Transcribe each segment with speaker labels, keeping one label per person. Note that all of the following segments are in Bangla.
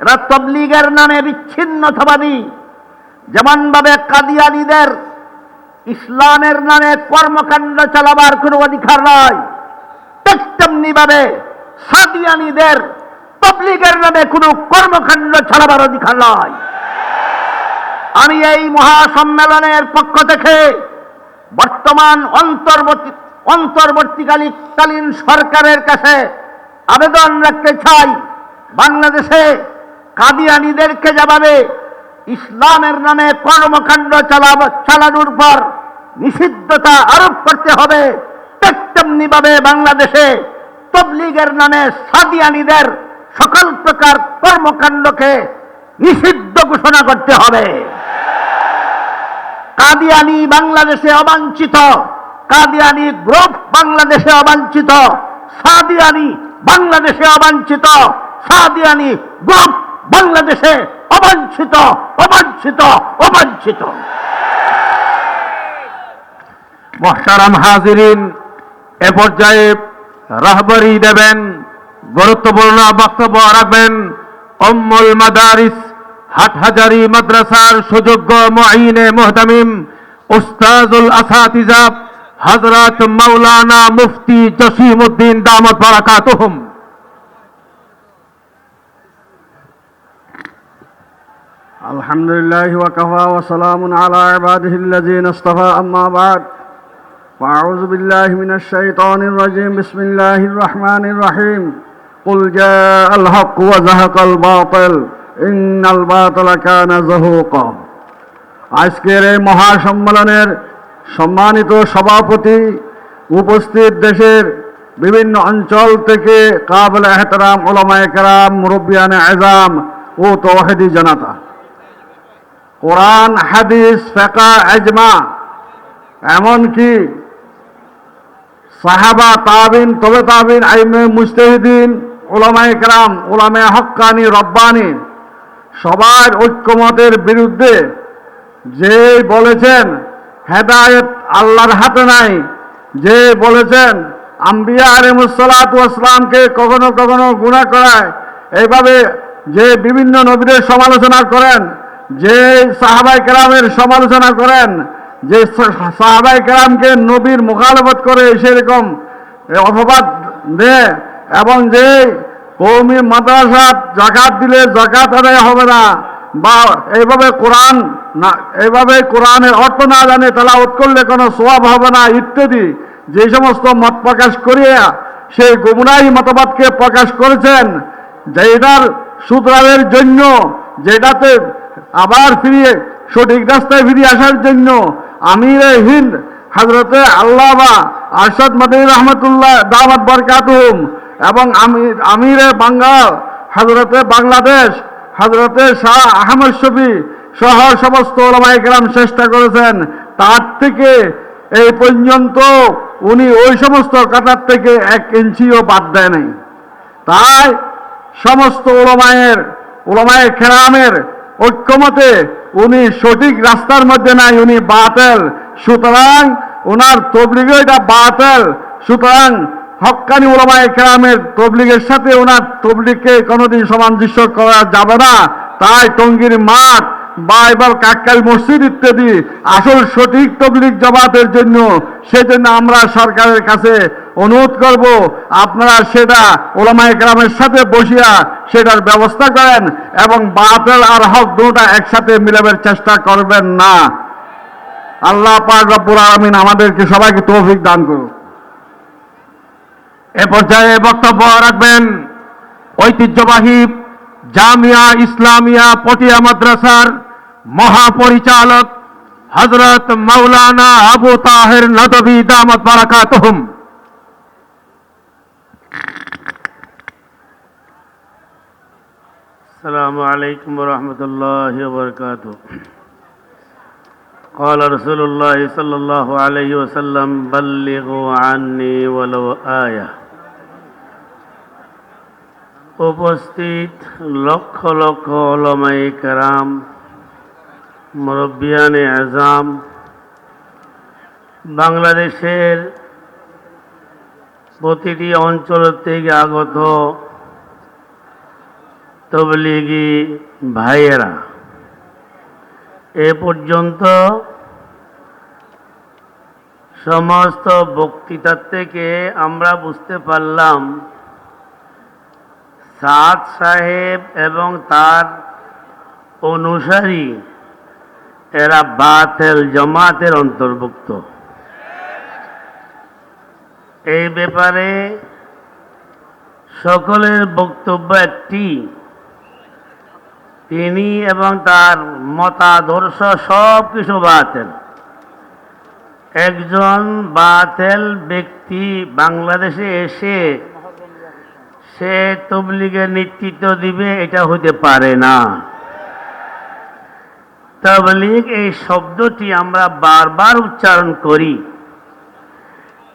Speaker 1: এরা তবলিগের নামে বিচ্ছিন্নতাবাদী যেমনভাবে কাদিয়ানিদের ইসলামের নামে কর্মকাণ্ড চালাবার কোনো অধিকার নয়, ঠিক তেমনি ভাবে সাদিয়ানিদের তবলিগের নামে কোনো কর্মকাণ্ড চালাবার অধিকার নয়। আমি এই মহাসম্মেলনের পক্ষ থেকে বর্তমান অন্তর্বর্তী, অন্তর্বর্তীকালীন সরকারের কাছে আবেদন রাখতে চাই। বাংলাদেশে কাদিয়ানিদেরকে যেভাবে ইসলামের নামে কর্মকাণ্ড চালানোর পর নিষিদ্ধতা আরোপ করতে হবে, ঠিক তেমনি বাংলাদেশে তবলিগের নামে সাদিয়ানিদের সকল প্রকার কর্মকাণ্ডকে নিষিদ্ধ ঘোষণা করতে হবে। কাদিয়ানি বাংলাদেশে অবাঞ্ছিত, কাদিয়ানি গ্রুপ বাংলাদেশে অবাঞ্ছিত, সাদিয়ানি বাংলাদেশে অবাঞ্ছিত, সাদিয়ানি গ্রুপ বাংলাদেশে অবাঞ্ছিত অবাঞ্ছিত অবাঞ্ছিত।
Speaker 2: মহতারাম হাজিরিন, এ পর্যায়ে রাহবরি দেবেন, গুরুত্বপূর্ণ বক্তব্য রাখবেন অম্মুল মাদারিস হাটহাজারি মাদ্রাসার সুযোগ্য মুঈনে মুহতামিম উস্তাজুল আসাতিজা হযরত মৌলানা মুফতি জসিমউদ্দিন দামত বারাকাতুহুম।
Speaker 3: الحمد لله وكفى وسلام على عباده الذين اصطفى أما بعد وأعوذ بالله من الشيطان الرجيم بسم الله الرحمن الرحيم قل جاء الحق وزهق الباطل إن الباطل كان زهوقا আজকের এই মহাসম্মেলনের সম্মানিত সভাপতি উপস্থিত দেশের বিভিন্ন অঞ্চল থেকে কাবল এহতরাম ওলামায় কেরাম মুরব্বিয়ানে এজাম ও তৌহেদি জনতা কোরআন, হাদিস ফেকা এজমা এমনকি সাহাবা, তাবিন, তবে তাবিন, আইমে মুস্তাহিদিন ওলামায় কেরাম ওলামে হক্কানি, রব্বানি, সবার ঐক্যমতের বিরুদ্ধে যে বলেছেন, হেদায়েত আল্লাহর হাতে নাই। যে বলেছেন, আম্বিয়া আলিমুসালাতামকে কখনো কখনো গুণা করায়। এইভাবে যে বিভিন্ন নবীদের সমালোচনা করেন যে সাহাবাই কেরামের সমালোচনা করেন, যে সাহাবাই কেরামকে নবীর মোকালবত করে সেরকম অপবাদ দেয় এবং যে কৌমি মাদ্রাসা জাকাত দিলে জাকাত আদায় হবে না বা এইভাবে কোরআন না, এইভাবে কোরআনের অর্থ না জানে তেলাওত করলে কোনো সোয়াব হবে না, ইত্যাদি যে সমস্ত মত প্রকাশ করিয়া সেই গুমরাহী মতবাদকে প্রকাশ করেছেন যেটার সুতরাবের জন্য যেটাতে আবার ফিরিয়ে, সঠিক রাস্তায় ফিরিয়ে আসার জন্য আমিরে হিন্দ হজরতে আল্লাহ আরশাদ মদিন রহমতুল্লাহ দামাত বরকাতুম এবং আমির আমিরে বাঙ্গাল হজরতে বাংলাদেশ হজরতে শাহ আহমদ শফি সহ সমস্ত ওলামাই গ্রাম চেষ্টা করেছেন। তার থেকে এই পর্যন্ত উনি ওই সমস্ত কাতার থেকে এক ইঞ্চিও বাদ দেয় নাই। তাই সমস্ত ওলামায়ের ওলামায়ের খেরামের ঐক্যমতে উনি সঠিক রাস্তার মধ্যে নাই, উনি বাতেল। সুতরাং ওনার তবলিগে এটা বাতেল। সুতরাং হক্কানি ওলামায় কেরামের তবলিগের সাথে ওনার তবলিগকে কোনোদিন সামঞ্জস্য করা যাবে না। তাই টঙ্গির মাঠ বা এবার কাক্কাল মসজিদ ইত্যাদি আসল সঠিক তবলিগ জবাতের জন্য সেজন্য আমরা সরকারের কাছে অনুরোধ করব, আপনারা সেটা ওলামায় গ্রামের সাথে বসিয়া সেটার ব্যবস্থা করেন এবং বাতেল আর হক দুটা একসাথে মিলাবের চেষ্টা করবেন না। আল্লাহ পাক রব্বুল আলামিন আমাদেরকে সবাইকে তৌফিক দান করুন
Speaker 2: এ পর্যায়ে বক্তব্য রাখবেন ঐতিহ্যবাহী জামিয়া ইসলামিয়া পটিয়া মাদ্রাসার মহাপরিচালক হজরত মৌলানা আবু তাহের নদবী দামত বারাকাতহুম।
Speaker 4: السلام عليكم ورحمة الله وبركاته قال رسول الله صلى الله عليه وسلم بلغوا عني ولو آية উপস্থিত লক্ষ লক্ষ ওলমাই কারাম মুরব্বিয়ানে আজাম বাংলাদেশের প্রতিটি অঞ্চল থেকে আগত তবলিগি ভাইয়েরা, এ পর্যন্ত সমস্ত বক্তৃতার থেকে আমরা বুঝতে পারলাম সাদ সাহেব এবং তার অনুসারী এরা বাতেল জমাতের অন্তর্ভুক্ত। এই ব্যাপারে সকলের বক্তব্য একটি। তিনি এবং তার মতাদর্শ সব কিছু বাতেল। একজন বাতেল ব্যক্তি বাংলাদেশে এসে সে তবলিগের নেতৃত্ব দিবে, এটা হতে পারে না। তবলিগ এই শব্দটি আমরা বারবার উচ্চারণ করি।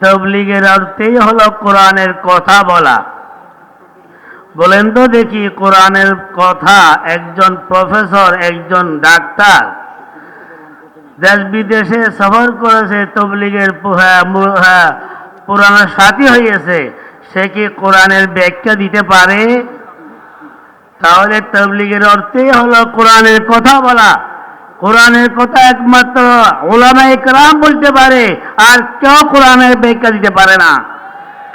Speaker 4: তবলিগের অর্থেই হলো কোরআনের কথা বলা। বলেন তো দেখি কোরআনের কথা একজন প্রফেসর একজন ডাক্তার দেশ বিদেশে সফর করেছে তবলিগের হ্যাঁ, হ্যাঁ, পুরানো সাথী হয়েছে সে কি কোরআনের ব্যাখ্যা দিতে পারে? তাহলে তবলিগের অর্থেই হলো কোরআনের কথা বলা। কোরআনের কথা একমাত্র ওলামা একরাম বলতে পারে আর কেউ কোরআনের ব্যাখ্যা দিতে পারে না।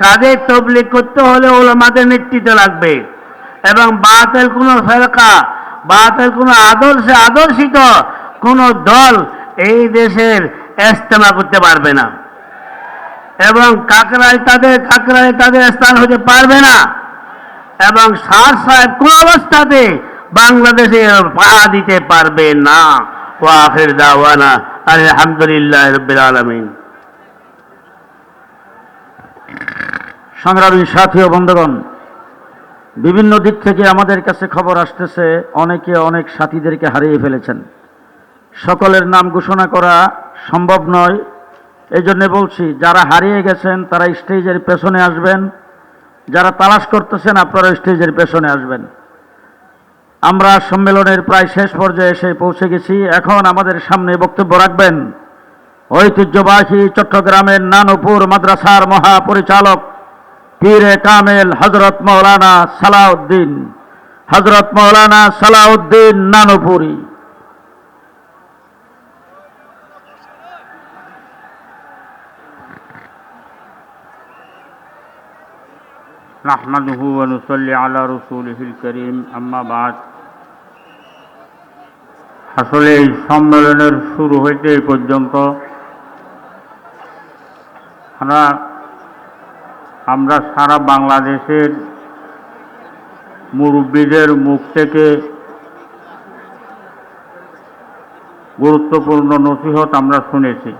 Speaker 4: কাদের তবলিগ করতে হলে ওলামাদের নেতৃত্ব লাগবে। এবং বাতেল কোনো ফেরকা, বাতেল কোনো আদর্শে আদর্শিত কোনো দল এই দেশের ইস্তেমা করতে পারবে না। এবং কাকরায় তাদের কাকরায় তাদের স্থান হতে পারবে না। এবং সার সাহেব কোন অবস্থাতে বাংলাদেশে পা দিতে পারবে না। ও আখের দাওয়ানা আলহামদুলিল্লাহ রবিল আলমিন।
Speaker 5: সংগ্রামী সাথী ও বন্ধুগণ, বিভিন্ন দিক থেকে আমাদের কাছে খবর আসতেছে, অনেকে অনেক সাথীদেরকে হারিয়ে ফেলেছেন। সকলের নাম ঘোষণা করা সম্ভব নয়। এই জন্যে বলছি, যারা হারিয়ে গেছেন, তারা স্টেজের পেছনে আসবেন। যারা তালাশ করতেছেন, আপনারা স্টেজের পেছনে আসবেন। আমরা সম্মেলনের প্রায় শেষ পর্যায়ে এসে পৌঁছে গেছি। এখন আমাদের সামনে বক্তব্য রাখবেন ঐতিহ্যবাহী চট্টগ্রামের নানপুর মাদ্রাসার মহাপরিচালক পীরে কামেল হজরত মৌলানা সালাউদ্দিন হজরত মৌলানা সালাউদ্দিন নানুপুরি
Speaker 6: نحمده ونصلي على رسوله الكريم أما بعد আসলে এই সম্মেলনের শুরু হইতে এই পর্যন্ত আমরা আমরা সারা বাংলাদেশের মুরব্বীদের মুখ থেকে গুরুত্বপূর্ণ নসিহত আমরা শুনেছি।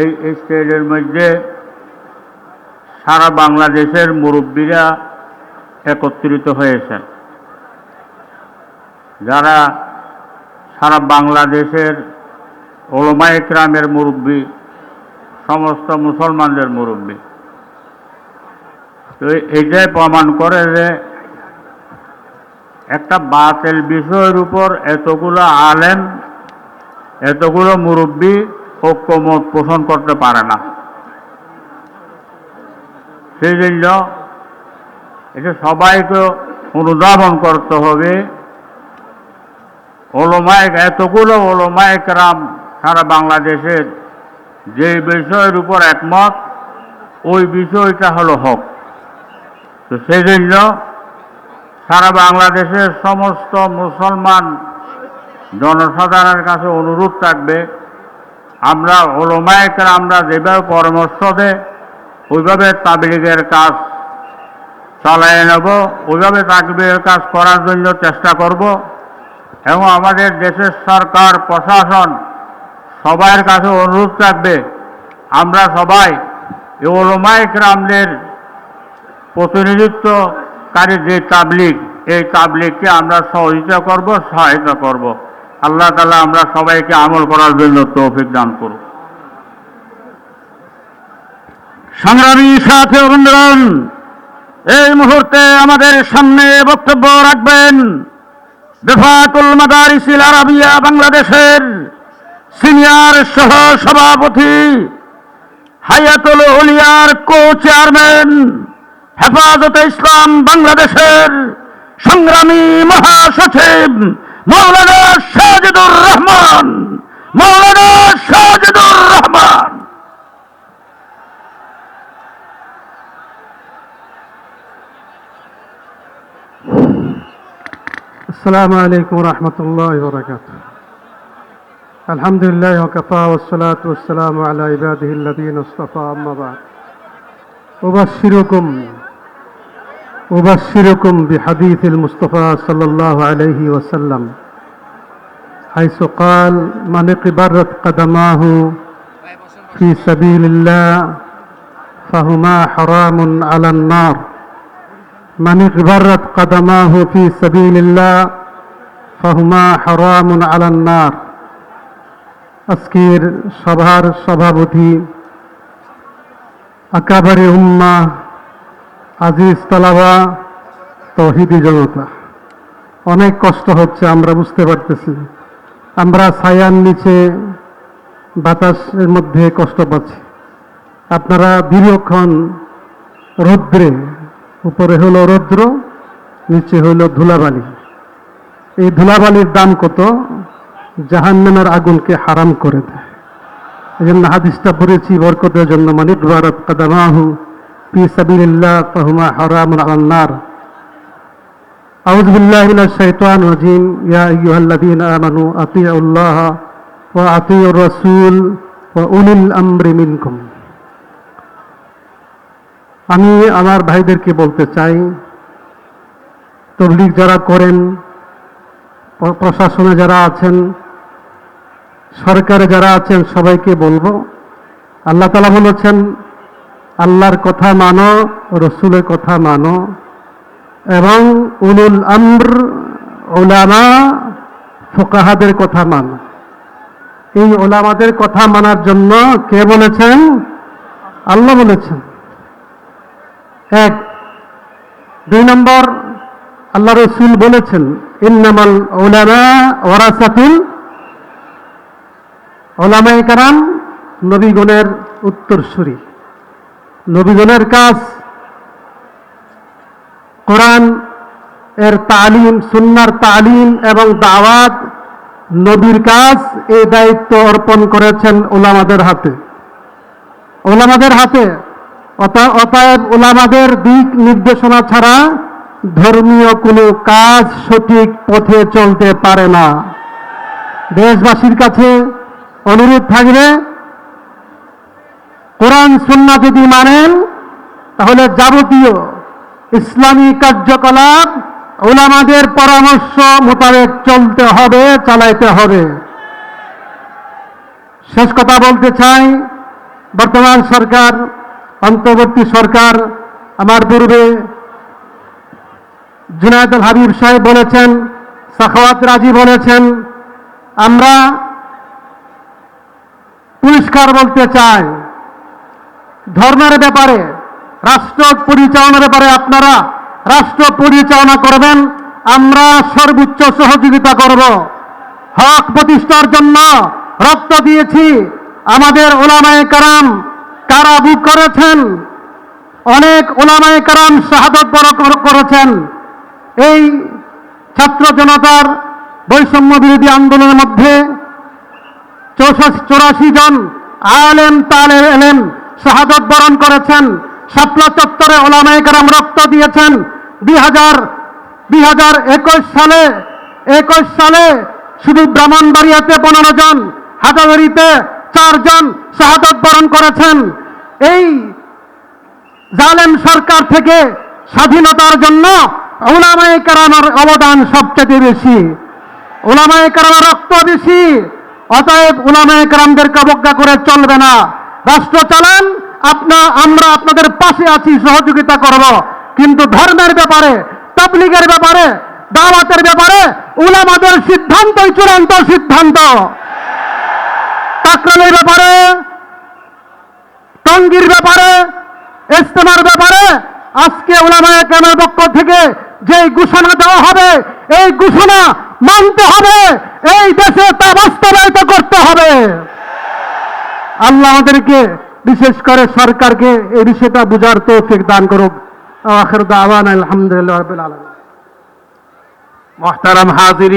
Speaker 6: এই স্টেজের মধ্যে সারা বাংলাদেশের মুরব্বীরা একত্রিত হয়েছেন। যারা সারা বাংলাদেশের ওলমা রামের মুরব্বী সমস্ত মুসলমানদের মুরব্বী। তো এইটাই প্রমাণ করে যে একটা বাতেল বিষয়ের উপর এতগুলো আলেম, এতগুলো মুরব্বী ঐক্যমত পোষণ করতে পারে না। সেই জন্য এটা সবাইকে অনুধাবন করতে হবে। ওলোমায়ক এতগুলো ওলোমায়ক রাম সারা বাংলাদেশের যে বিষয়ের উপর একমত, ওই বিষয়টা হলো হক। তো সেই জন্য সারা বাংলাদেশের সমস্ত মুসলমান জনসাধারণের কাছে অনুরোধ থাকবে, আমরা ওলোমায়কের আমরা যেভাবে পরামর্শ দেয়, ওইভাবে তাবলিগের কাজ চালিয়ে নেব, ওইভাবে তাকবিরের কাজ করার জন্য চেষ্টা করব এবং আমাদের দেশের সরকার, প্রশাসন সবার কাছে অনুরোধ থাকবে, আমরা সবাই ওলমায়ক রামদের প্রতিনিধিত্বকারী যে তাবলিগ, এই তাবলিগকে আমরা সহযোগিতা করব, সহায়তা করব। আল্লাহ তালা আমরা সবাইকে আমল করার জন্য তৌফিক দান করুন।
Speaker 5: সংগ্রামী সাথে বন্ধুগণ, এই মুহূর্তে আমাদের সামনে বক্তব্য রাখবেন বেফাকুল মাদারিসিল আরাবিয়া বাংলাদেশের সিনিয়র সহ সভাপতি হায়াতুল উলিয়ার কো চেয়ারম্যান হেফাজতে ইসলাম বাংলাদেশের সংগ্রামী মহাসচিব মৌলানা সাজিদুর রহমান, মৌলানা সাজিদুর রহমান।
Speaker 7: আসসালামু আলাইকুম রহমতুল্লাহ বরাকাতুহ। الحمد لله وكفى والصلاة والسلام على عباده الذين اصطفى أما بعد. أبشركم أبشركم بحديث المصطفى صلى الله عليه وسلم حيث قال من اقبرت قدماه في سبيل الله فهما حرام على النار. من اغبرت قدماه في سبيل الله فهما حرام على النار. আজকের সভার সভাপতি আকাবারে উম্মা আজিজ তালাবা তহিদি জনতা। অনেক কষ্ট হচ্ছে, আমরা বুঝতে পারতেছি। আমরা ছায়ার নিচে বাতাসের মধ্যে কষ্ট পাচ্ছি। আপনারা দীর্ঘক্ষণ রৌদ্রে, উপরে হলো রৌদ্র, নিচে হলো ধুলাবালি। এই ধুলাবালির দাম কত? জাহান্নামের আগুনকে হারাম করে দেয় এই জন্য হাদিসটা পড়েছি বরকতের জন্য মানিক ভারত কাদামাহু পি সাবিল্লাহ ফাহুমা হারামুন আলান্নার أعوذ بالله من الشيطان الرجيم يا أيها الذين آمنوا أطيعوا الله وأطيعوا الرسول وأولي الأمر منكم আমি আমার ভাইদেরকে বলতে চাই তবলিগ যারা করেন প্র- প্রশাসনে যারা আছেন সরকারে যারা আছেন, সবাইকে বলব, আল্লাহ তালা বলেছেন, আল্লাহর কথা মানো, রসুলের কথা মানো, এবং উলুল আমর ওলামা ফোকাহাদের কথা মানো। এই ওলামাদের কথা মানার জন্য কে বলেছেন? আল্লাহ বলেছেন। এক, দুই নম্বর, আল্লাহ রসুল বলেছেন, ইন্নামাল ওলামা ওরাসাতুল ওলামাই কারাম, নবীগণের উত্তরসূরি। নবীগণের কাজ কোরআন এর তালিম, সুন্নার তালিম এবং দাওয়াত নবীর কাজ এই দায়িত্ব অর্পণ করেছেন ওলামাদের হাতে। ওলামাদের হাতে অতা- অতএব ওলামাদের দিক নির্দেশনা ছাড়া ধর্মীয় কোনো কাজ সঠিক পথে চলতে পারে না। দেশবাসীর কাছে অনুরোধ থাকবে। কোরআন সুন্না যদি মানেন, তাহলে যাবতীয় ইসলামী কার্যকলাপ ওলামাদের পরামর্শ মোতাবেক চলতে হবে, চালাইতে হবে। শেষ কথা বলতে চাই, বর্তমান সরকার, অন্তর্বর্তী সরকার, আমার পূর্বে জুনায়দুল হাবিব সাহেব বলেছেন, সাখাওয়াত রাজি বলেছেন, আমরা পরিষ্কার বলতে চাই, ধর্মের ব্যাপারে, রাষ্ট্র পরিচালনার ব্যাপারে আপনারা রাষ্ট্র পরিচালনা করবেন, আমরা সর্বোচ্চ সহযোগিতা করব। হক প্রতিষ্ঠার জন্য রক্ত দিয়েছি, আমাদের ওলামায় কারাম কারা বুক করেছেন? অনেক ওলামায় কারাম শাহাদত কর- করেছেন। এই ছাত্র জনতার বৈষম্য বিরোধী আন্দোলনের মধ্যে চৌরাশি জন আলেম তালে এলেম শাহাদত বরণ করেছেন। শাপলা চত্বরে ওলামায়ে কারাম রক্ত দিয়েছেন। দুই হাজার দুই হাজার একুশ সালে একুশ সালে শুধু ব্রাহ্মণবাড়িয়াতে পনেরো জন হাজারিতে চারজন শাহাদত বরণ করেছেন। এই জালেম সরকার থেকে স্বাধীনতার জন্য ওলামায়ে কারামের অবদান সবচেয়ে বেশি। ওলামায়ে কারামের রক্ত বেশি। অতএব ওলামায়ে কারামদেরকে অবজ্ঞা করে চলবে না। রাষ্ট্র চালান, আপনা, আমরা আপনাদের পাশে আছি, সহযোগিতা করব। কিন্তু ধর্মের ব্যাপারে, তাবলিগের ব্যাপারে, দাওয়াতের ব্যাপারে উলামাদের সিদ্ধান্তই চূড়ান্ত সিদ্ধান্ত। টাকরালের ব্যাপারে, টঙ্গির ব্যাপারে ইস্তেমার ব্যাপারে আজকে ওলামায়ে কেরামের পক্ষ থেকে যে ঘোষণা দেওয়া হবে, এই ঘোষণা মানতে হবে। এই দেশে তা বাস্তবায়িত করতে হবে। আল্লাহ আমাদেরকে, বিশেষ করে সরকারকে এই বিষয়টা বুঝার তৌফিক দান করুক। আখের দাওয়ান আলহামদুলিল্লাহ
Speaker 2: মহতারাম হাজির